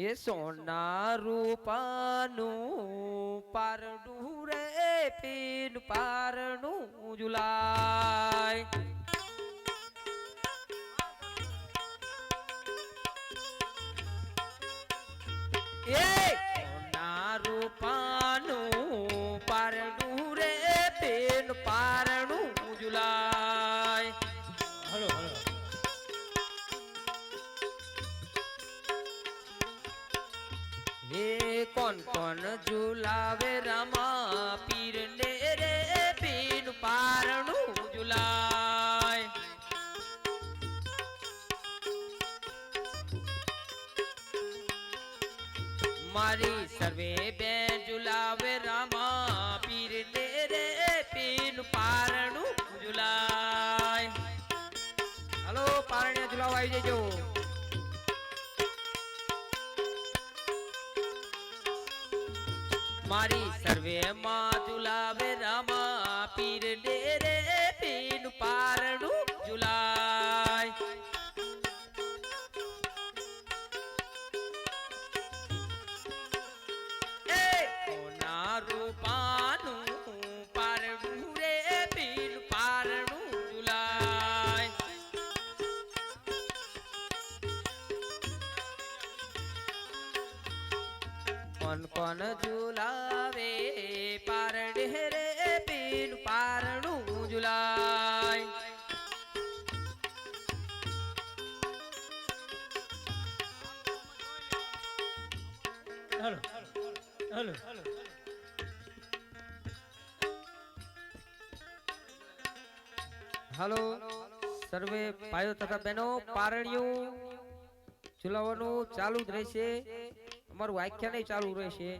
એ સોના રૂપાનું પારડું રે પીન પારણું ઝુલાય કોણ કોણ ઝુલાવે રામા પીર ને રે પીન પારણું ઝુલાય. મારી સર્વે બે ઝુલાવે રામા પીર ને રે પીન પારણું ઝુલાય. હલો, પારણ્યા ઝુલાવા આવી જજો. સર્વે માં કોન કોન ઝુલાવે? પારણે રે પીન પારણું ઝુલાય. Hello hello. હાલો સર્વે ભાઈઓ તથા બહેનો પારણિયું ઝુલાવવાનું ચાલુ જ રહેશે. અમારું આખ્યાન ચાલુ રહેશે.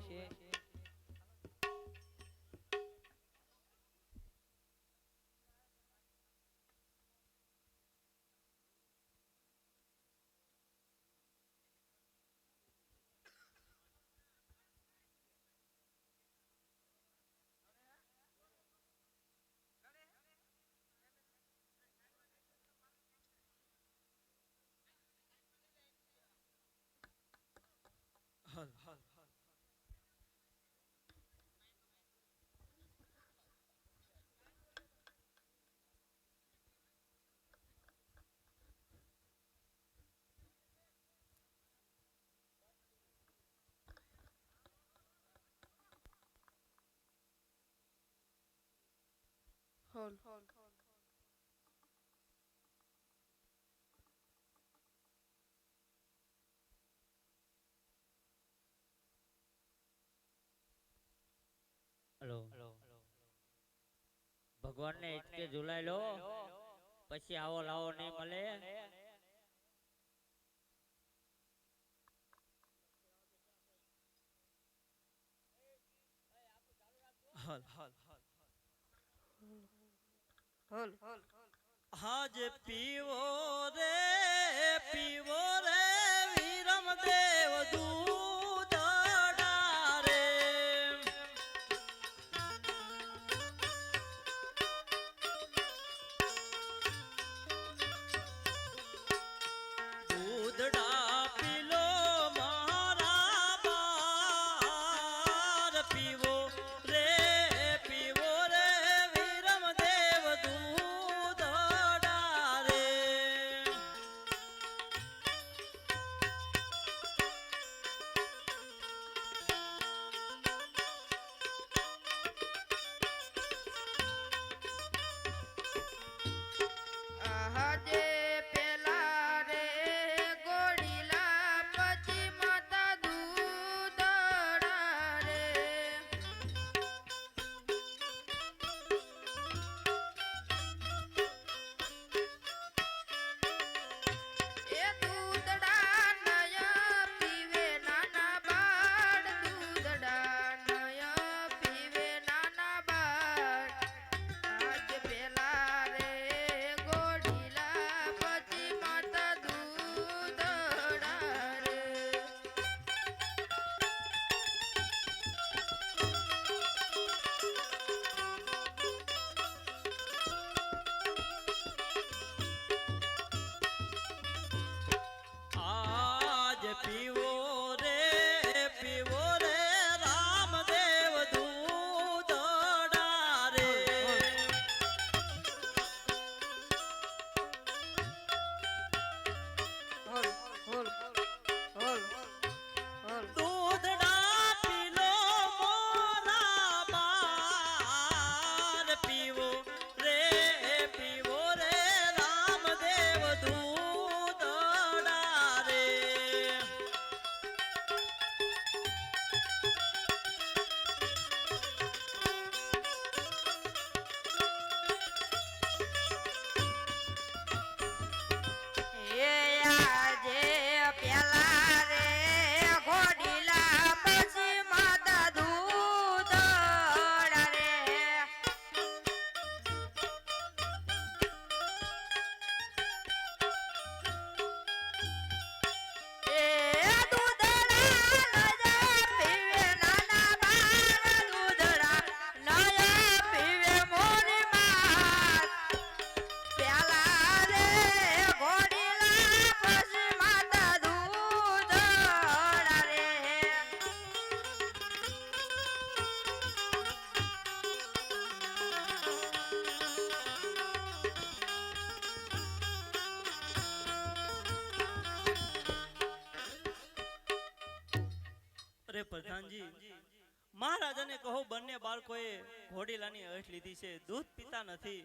હલો ભગવાનને ઇટકે ઝુલાઈ લો. પછી આવો લાવો નહીં મળે. હાજ પીવો રે પીવો રે વિરમ દેવ દૂધડા પ્રધાનજી મહારાજાને કહો બંને બાળકોએ ઘોડીલાની અઠ લીધી છે. દૂધ પીતા નથી.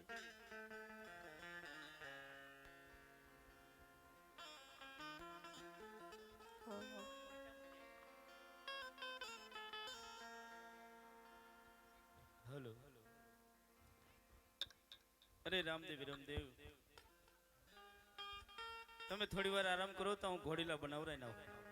હલો. અરે રામદેવ રામદેવ તમે થોડી વાર આરામ કરો તો હું ઘોડીલા બનાવરાઈ નાખું